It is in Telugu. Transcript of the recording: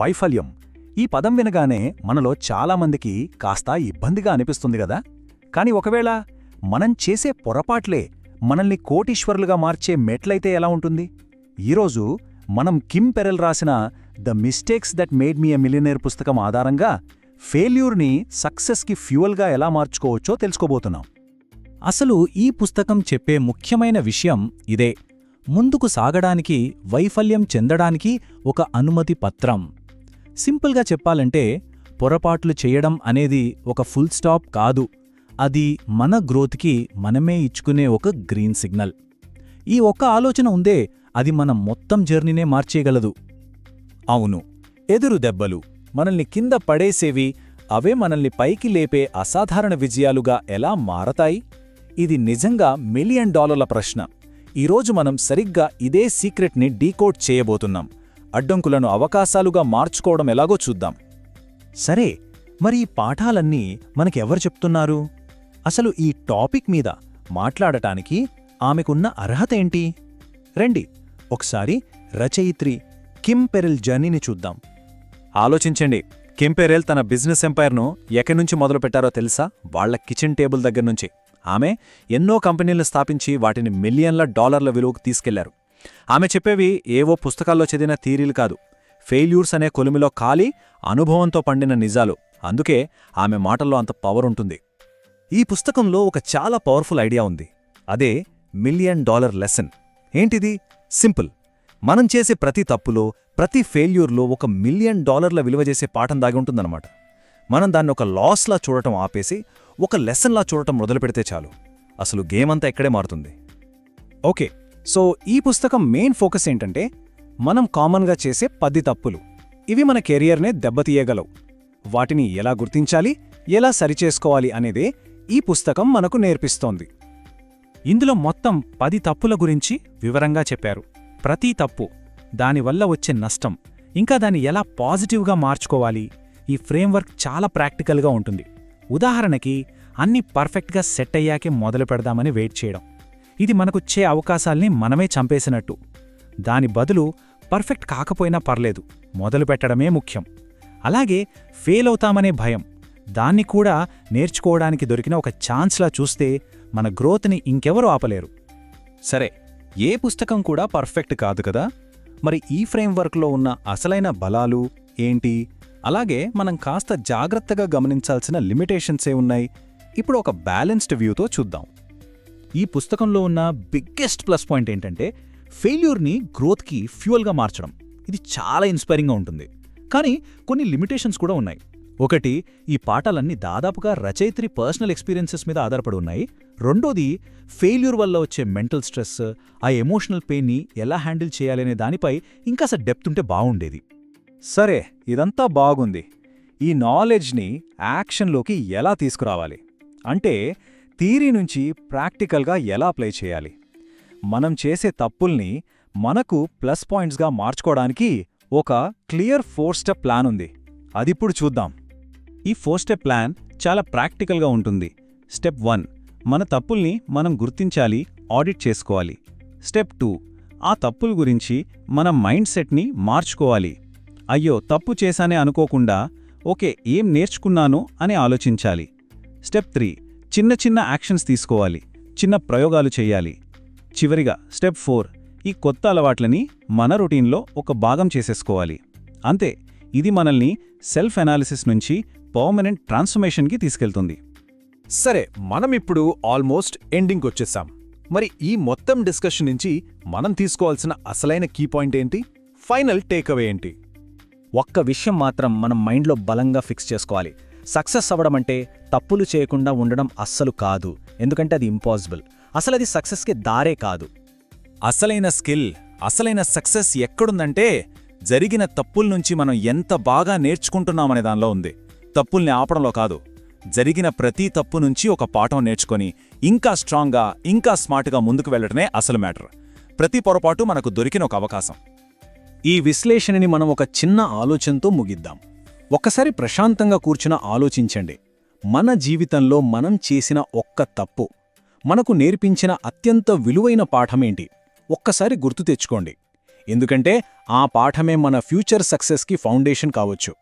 వైఫల్యం. ఈ పదం వినగానే మనలో చాలామందికి కాస్త ఇబ్బందిగా అనిపిస్తుంది గదా? కాని ఒకవేళ మనం చేసే పొరపాట్లే మనల్ని కోటీశ్వరులుగా మార్చే మెట్లయితే ఎలా ఉంటుంది? ఈరోజు మనం కిమ్ పెరెల్ రాసిన the mistakes that made me a millionaire పుస్తకం ఆధారంగా ఫెయిల్యూర్ని సక్సెస్కి ఫ్యూయల్గా ఎలా మార్చుకోవచ్చో తెలుసుకోబోతున్నాం. అసలు ఈ పుస్తకం చెప్పే ముఖ్యమైన విషయం ఇదే. ముందుకు సాగడానికి వైఫల్యం చెందడానికి ఒక అనుమతి పత్రం. సింపుల్గా చెప్పాలంటే పొరపాట్లు చేయడం అనేది ఒక ఫుల్ స్టాప్ కాదు. అది మన గ్రోత్కి మనమే ఇచ్చుకునే ఒక గ్రీన్ సిగ్నల్. ఈ ఒక్క ఆలోచన ఉందే అది మన మొత్తం జర్నీనే మార్చేయగలదు. అవును ఎదురు దెబ్బలు మనల్ని కింద పడేసేవి అవే మనల్ని పైకి లేపే అసాధారణ విజయాలుగా ఎలా మారతాయి? ఇది నిజంగా మిలియన్ డాలర్ల ప్రశ్న. ఈరోజు మనం సరిగ్గా ఇదే సీక్రెట్ని డీకోడ్ చేయబోతున్నాం. అడ్డంకులను అవకాశాలుగా మార్చుకోవడం ఎలాగో చూద్దాం. సరే మరి ఈ పాఠాలన్నీ మనకెవరు చెప్తున్నారు? అసలు ఈ టాపిక్ మీద మాట్లాడటానికి ఆమెకున్న అర్హత ఏంటి? రండి ఒకసారి రచయిత్రి కిమ్ పెరెల్ జర్నీని చూద్దాం. ఆలోచించండి కిమ్ పెరెల్ తన బిజినెస్ ఎంపైర్ను ఎక్కడి నుంచి మొదలుపెట్టారో తెలుసా? వాళ్ళ కిచెన్ టేబుల్ దగ్గర నుంచి. ఆమె ఎన్నో కంపెనీలను స్థాపించి వాటిని మిలియన్ల డాలర్ల విలువకు తీసుకెళ్ళారు. ఆమె చెప్పేవి ఏవో పుస్తకాల్లో చదివిన థీరీలు కాదు. ఫెయిల్యూర్స్ అనే కొలిమిలో ఖాళీ అనుభవంతో పండిన నిజాలు. అందుకే ఆమె మాటల్లో అంత పవర్ ఉంటుంది. ఈ పుస్తకంలో ఒక చాలా పవర్ఫుల్ ఐడియా ఉంది. అదే మిలియన్ డాలర్ లెసన్ ఏంటిది? సింపుల్. మనం చేసే ప్రతి తప్పులో ప్రతి ఫెయిల్యూర్లో ఒక మిలియన్ డాలర్ల విలువ చేసే పాఠం దాగి ఉంటుందన్నమాట. మనం దాన్ని ఒక లాస్లా చూడటం ఆపేసి ఒక లెసన్లా చూడటం మొదలుపెడితే చాలు. అసలు గేమ్ అంతా ఎక్కడే మారుతుంది. ఓకే. సో ఈ పుస్తకం మెయిన్ ఫోకస్ ఏంటంటే మనం కామన్గా చేసే పది తప్పులు. ఇవి మన కెరియర్నే దెబ్బతీయగలవు. వాటిని ఎలా గుర్తించాలి ఎలా సరిచేసుకోవాలి అనేదే ఈ పుస్తకం మనకు నేర్పిస్తోంది. ఇందులో మొత్తం పది తప్పుల గురించి వివరంగా చెప్పారు. ప్రతి తప్పు దానివల్ల వచ్చే నష్టం ఇంకా దాన్ని ఎలా పాజిటివ్గా మార్చుకోవాలి ఈ ఫ్రేమ్వర్క్ చాలా ప్రాక్టికల్గా ఉంటుంది. ఉదాహరణకి అన్ని పర్ఫెక్ట్గా సెట్ అయ్యాకే మొదలు పెడదామని వెయిట్ చేయడం. ఇది మనకొచ్చే అవకాశాల్ని మనమే చంపేసినట్టు. దాని బదులు పర్ఫెక్ట్ కాకపోయినా పర్లేదు మొదలుపెట్టడమే ముఖ్యం. అలాగే ఫెయిల్ అవుతామనే భయం దాన్ని కూడా నేర్చుకోవడానికి దొరికిన ఒక ఛాన్స్లా చూస్తే మన గ్రోత్ని ఇంకెవరూ ఆపలేరు. సరే ఏ పుస్తకం కూడా పర్ఫెక్ట్ కాదు కదా? మరి ఈ ఫ్రేమ్వర్క్లో ఉన్న అసలైన బలాలు ఏంటి? అలాగే మనం కాస్త జాగ్రత్తగా గమనించాల్సిన లిమిటేషన్సే ఉన్నాయి. ఇప్పుడు ఒక బ్యాలెన్స్డ్ వ్యూతో చూద్దాం. ఈ పుస్తకంలో ఉన్న బిగ్గెస్ట్ ప్లస్ పాయింట్ ఏంటంటే ఫెయిల్యూర్ని గ్రోత్కి ఫ్యూయల్గా మార్చడం. ఇది చాలా ఇన్స్పైరింగ్గా ఉంటుంది. కానీ కొన్ని లిమిటేషన్స్ కూడా ఉన్నాయి. ఒకటి ఈ పాఠాలన్నీ దాదాపుగా రచయిత్రి పర్సనల్ ఎక్స్పీరియన్సెస్ మీద ఆధారపడి ఉన్నాయి. రెండోది ఫెయిల్యూర్ వల్ల వచ్చే మెంటల్ స్ట్రెస్ ఆ ఎమోషనల్ పెయిన్ని ఎలా హ్యాండిల్ చేయాలనే దానిపై ఇంకాస డెప్త్ ఉంటే బాగుండేది. సరే ఇదంతా బాగుంది. ఈ నాలెడ్జ్ని యాక్షన్లోకి ఎలా తీసుకురావాలి? అంటే థీరీ నుంచి ప్రాక్టికల్గా ఎలా అప్లై చేయాలి? మనం చేసే తప్పుల్ని మనకు ప్లస్ పాయింట్స్గా మార్చుకోవడానికి ఒక క్లియర్ ఫోర్ స్టెప్ ప్లాన్ ఉంది. అదిప్పుడు చూద్దాం. ఈ ఫోర్ స్టెప్ ప్లాన్ చాలా ప్రాక్టికల్గా ఉంటుంది. స్టెప్ వన్ మన తప్పుల్ని మనం గుర్తించాలి ఆడిట్ చేసుకోవాలి. స్టెప్ టూ ఆ తప్పుల గురించి మన మైండ్ సెట్ని మార్చుకోవాలి. అయ్యో తప్పు చేశానే అనుకోకుండా ఓకే ఏం నేర్చుకున్నాను అని ఆలోచించాలి. స్టెప్ త్రీ చిన్న చిన్న యాక్షన్స్ తీసుకోవాలి చిన్న ప్రయోగాలు చేయాలి. చివరిగా స్టెప్ ఫోర్ ఈ కొత్త అలవాట్లని మన రొటీన్లో ఒక భాగం చేసేసుకోవాలి. అంతే ఇది మనల్ని సెల్ఫ్ అనాలిసిస్ నుంచి పర్మనెంట్ ట్రాన్స్ఫర్మేషన్కి తీసుకెళ్తుంది. సరే మనమిప్పుడు ఆల్మోస్ట్ ఎండింగ్ వచ్చేసాం. మరి ఈ మొత్తం డిస్కషన్ నుంచి మనం తీసుకోవాల్సిన అసలైన కీ పాయింట్ ఏంటి? ఫైనల్ టేక్అవే ఏంటి? ఒక్క విషయం మాత్రం మనం మైండ్లో బలంగా ఫిక్స్ చేసుకోవాలి. సక్సెస్ అవ్వడం అంటే తప్పులు చేయకుండా ఉండడం అస్సలు కాదు. ఎందుకంటే అది ఇంపాసిబుల్. అసలు అది సక్సెస్కి దారే కాదు. అసలైన స్కిల్ అసలైన సక్సెస్ ఎక్కడుందంటే జరిగిన తప్పుల నుంచి మనం ఎంత బాగా నేర్చుకుంటున్నామనే దానిలో ఉంది. తప్పుల్ని ఆపడంలో కాదు. జరిగిన ప్రతి తప్పు నుంచి ఒక పాఠం నేర్చుకొని ఇంకా స్ట్రాంగ్గా ఇంకా స్మార్ట్గా ముందుకు వెళ్ళటమే అసలు మ్యాటర్. ప్రతి పొరపాటు మనకు దొరికిన ఒక అవకాశం. ఈ విశ్లేషణని మనం ఒక చిన్న ఆలోచనతో ముగిద్దాం. ఒక్కసారి ప్రశాంతంగా కూర్చున ఆలోచించండి. మన జీవితంలో మనం చేసిన ఒక్క తప్పు మనకు నేర్పించిన అత్యంత విలువైన పాఠమేంటి? ఒక్కసారి గుర్తు తెచ్చుకోండి. ఎందుకంటే ఆ పాఠమే మన ఫ్యూచర్ సక్సెస్కి ఫౌండేషన్ కావచ్చు.